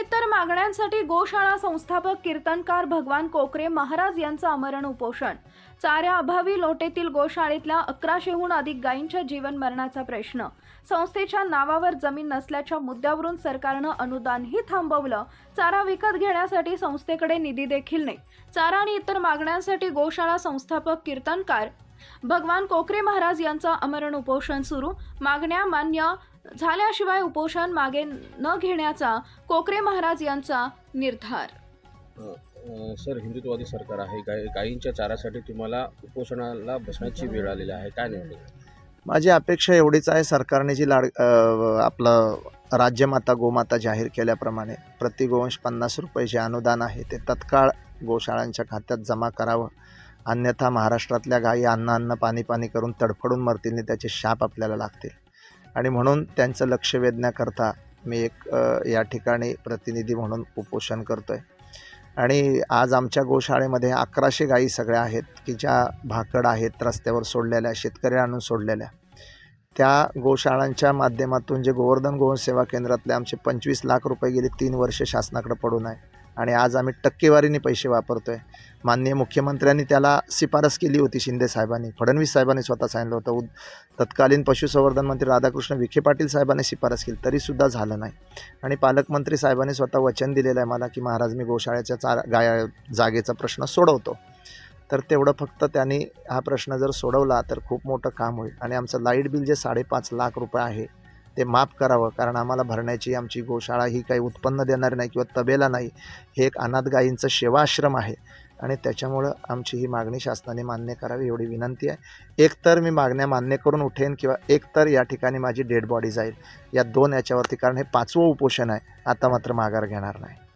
इतर मागण्यांसाठी गोशाळा संस्थापक कीर्तनकार भगवान कोकरे महाराज यांचं अमरण उपोषण. चाऱ्या अभावी लोटेतील गोशाळेतल्या अकराशेहून अधिक गायींच्या जीवन मरणाचा प्रश्न. संस्थेच्या नावावर जमीन नसल्याच्या मुद्द्यावरून सरकारनं अनुदानही थांबवलं. चारा विकत घेण्यासाठी संस्थेकडे निधी देखील नाही. चारा आणि इतर मागण्यांसाठी गोशाळा संस्थापक कीर्तनकार भगवान कोकरे महाराज यांचं अमरण उपोषण सुरू. मागण्या मान्य झाल्याशिवाय उपोषण मागे न घेण्याचा कोकरे महाराज यांचा निर्धार. सर हिंदुत्ववादी सरकार आहे. गाय गायींच्या चारासाठी तुम्हाला उपोषणाला बसण्याची वेळ आलेली आहे. काय नेमकं माझी अपेक्षा एवढीच आहे सरकारने जी लाड आपलं राज्यमाता गोमाता जाहीर केल्याप्रमाणे प्रति गोवंश पन्नास रुपये जे अनुदान आहे ते तत्काळ गोशाळांच्या खात्यात जमा करावं. अन्यथा महाराष्ट्रातल्या गायी अन्न अन्न पाणी पाणी करून तडफडून मरतील त्याचे शाप आपल्याला लागतील. आणि म्हणून त्यांचं लक्ष वेधण्याकरता मी एक या ठिकाणी प्रतिनिधी म्हणून उपोषण करतो आहे आणि आज आमच्या गोशाळेमध्ये अकराशे गायी सगळ्या आहेत की ज्या भाकड आहेत रस्त्यावर सोडलेल्या शेतकरी आणून सोडलेल्या. त्या गोशाळांच्या माध्यमातून जे गोवर्धन गोवंश सेवा केंद्रातले आमचे पंचवीस लाख रुपये गेले तीन वर्ष शासनाकडे पडून आहे. आणि आज आम्ही टक्केवारीने पैसे वापरतो आहे माननीय मुख्यमंत्र्यांनी त्याला शिफारस केली होती शिंदे साहेबांनी. फडणवीस साहेबांनी स्वतः सांगितलं होतं उद तत्कालीन पशुसंवर्धन मंत्री राधाकृष्ण विखे पाटील साहेबांनी शिफारस केली तरीसुद्धा झालं नाही. आणि पालकमंत्री साहेबांनी स्वतः वचन दिलेलं आहे मला की महाराज मी गोशाळ्याच्या चार गाया जागेचा प्रश्न सोडवतो. तर तेवढं फक्त त्यांनी हा प्रश्न जर सोडवला तर खूप मोठं काम होईल. आणि आमचं लाइट बिल जे साडेपाच लाख रुपये आहे ते माफ करावं कारण आम्हाला भरण्याची आमची गोशाळा ही काही उत्पन्न देणार नाही किंवा तबेला नाही हे एक अनाथ गायींचं सेवाश्रम आहे. आणि त्याच्यामुळं आमची ही मागणी शासनाने मान्य करावी एवढी विनंती आहे. एकतर मी मागण्या मान्य करून उठेन किंवा एकतर या ठिकाणी माझी डेड बॉडी जाईल. या दोन याच्यावरती कारण हे पाचवं उपोषण आहे. आता मात्र माघार घेणार नाही.